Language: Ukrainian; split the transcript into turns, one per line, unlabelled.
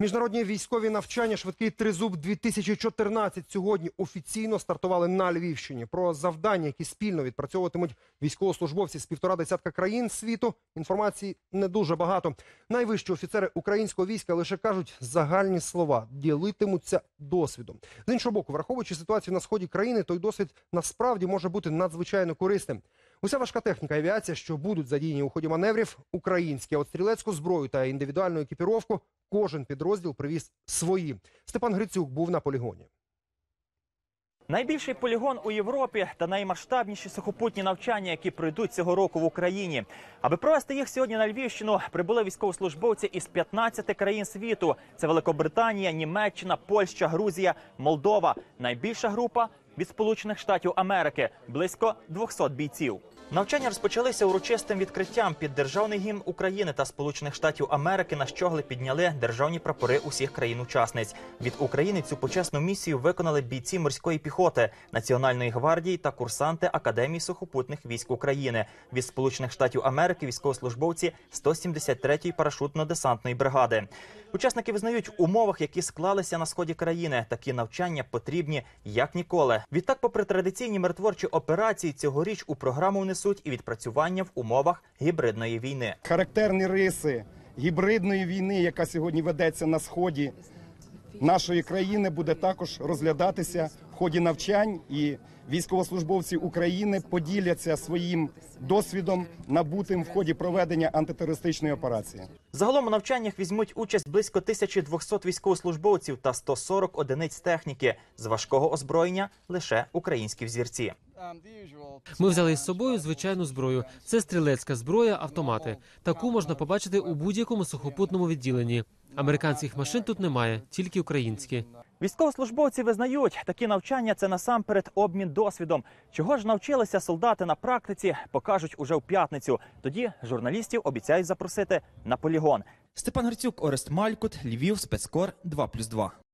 Міжнародні військові навчання швидкий тризуб 2014 сьогодні офіційно стартували на Львівщині. Про завдання, які спільно відпрацьовуватимуть військовослужбовці з півтора десятка країн світу. Інформації не дуже багато. Найвищі офіцери українського війська лише кажуть загальні слова, ділитимуться досвідом. З іншого боку, враховуючи ситуацію на сході країни, той досвід насправді може бути надзвичайно корисним. Уся важка техніка авіація, що будуть задіяні у ході маневрів, українські, а от стрілецьку зброю та індивідуальну екіпіровку, кожен підрозділ привіз свої. Степан Грицюк був на полігоні.
Найбільший полігон у Європі та наймасштабніші сухопутні навчання, які пройдуть цього року в Україні. Аби провести їх сьогодні на Львівщину, прибули військовослужбовці із 15 країн світу. Це Великобританія, Німеччина, Польща, Грузія, Молдова. Найбільша група від Сполучених Штатів Америки близько 200 бійців. Навчання розпочалися урочистим відкриттям під державний гімн України та Сполучених Штатів Америки, на щогли підняли державні прапори усіх країн-учасниць. Від України цю почесну місію виконали бійці морської піхоти, Національної гвардії та курсанти Академії сухопутних військ України. Від Сполучених Штатів Америки військовослужбовці 173-ї парашутно-десантної бригади. Учасники визнають, умовах, які склалися на сході країни, такі навчання потрібні як ніколи. Відтак, попри традиційні миротворчі операції, цьогоріч у програму внесуть і відпрацювання в умовах гібридної війни.
характерні риси гібридної війни, яка сьогодні ведеться на сході нашої країни, буде також розглядатися в ході навчань. І військовослужбовці України поділяться своїм досвідом, набутим в ході проведення антитерористичної операції.
Загалом у навчаннях візьмуть участь близько 1200 військовослужбовців та 140 одиниць техніки. З важкого озброєння лише українські взірці.
Ми взяли із собою звичайну зброю. Це стрілецька зброя, автомати. Таку можна побачити у будь-якому сухопутному відділенні. Американських машин тут немає, тільки українські.
Військовослужбовці визнають, такі навчання це насамперед обмін досвідом. Чого ж навчилися солдати на практиці, покажуть уже в п'ятницю. Тоді журналістів обіцяють запросити на полігон.
Степан Грицюк, Орест Малькут, Львів, спецкор 2+,2.